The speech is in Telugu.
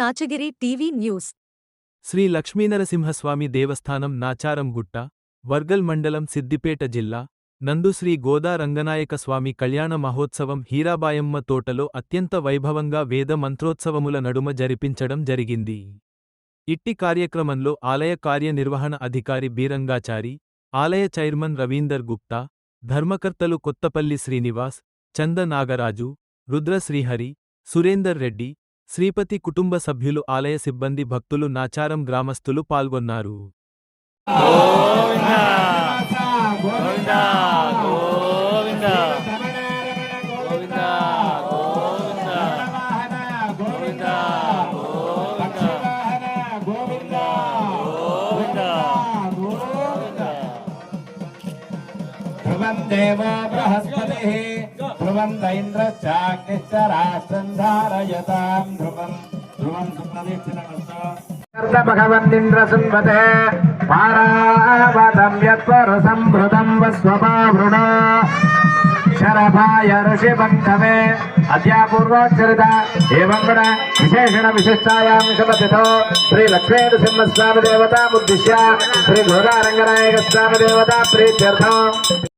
Nachagiri TV news. Shri Lakshminarasimhaswamy దేవస్థానం నాచారం గుట్ట వర్గల్ మండలం సిద్దిపేట జిల్లా నందు శ్రీ గోదా రంగనాయక స్వామి కళ్యాణ మహోత్సవం హీరాబాయమ్మ తోటలో అత్యంత వైభవంగా వేద మంత్రోత్సవముల నడుమ జరిపించడం జరిగింది. ఇట్టి కార్యక్రమంలో ఆలయ కార్యనిర్వహణ అధికారి బీరంగాచారి ఆలయ చైర్మన్ రవీందర్ గుప్తా ధర్మకర్తలు కొత్తపల్లి శ్రీనివాస్ చంద నాగరాజు రుద్ర శ్రీహరి సురేందర్ రెడ్డి శ్రీపతి కుటుంబ సభ్యులు ఆలయ సిబ్బంది భక్తులు నాచారం గ్రామస్తులు పాల్గొన్నారు గోవింద బృహస్పతి ధ్రువం దైంద్రశ్చాగ్నిశ్చ రాష్ట్రం ధారయతాం ధ్రువం. ధ్రువం సుప్రదీక్షణ భగవన్నింద్రసున్వతే పారావతం యత్పరుసంభృతం వస్వపావృణ. శరభాయ ఋషిబంధవే అద్యాపూర్వోచ్చరిత ఏవం కూడా విశేషణ విశిష్టాయాం విషమతిథో శ్రీ లక్ష్మీ నృసింహస్వామి ఉద్దిశ్య శ్రీ గోదారంగనాయక స్వామి దేవత ప్రీత్యర్థం.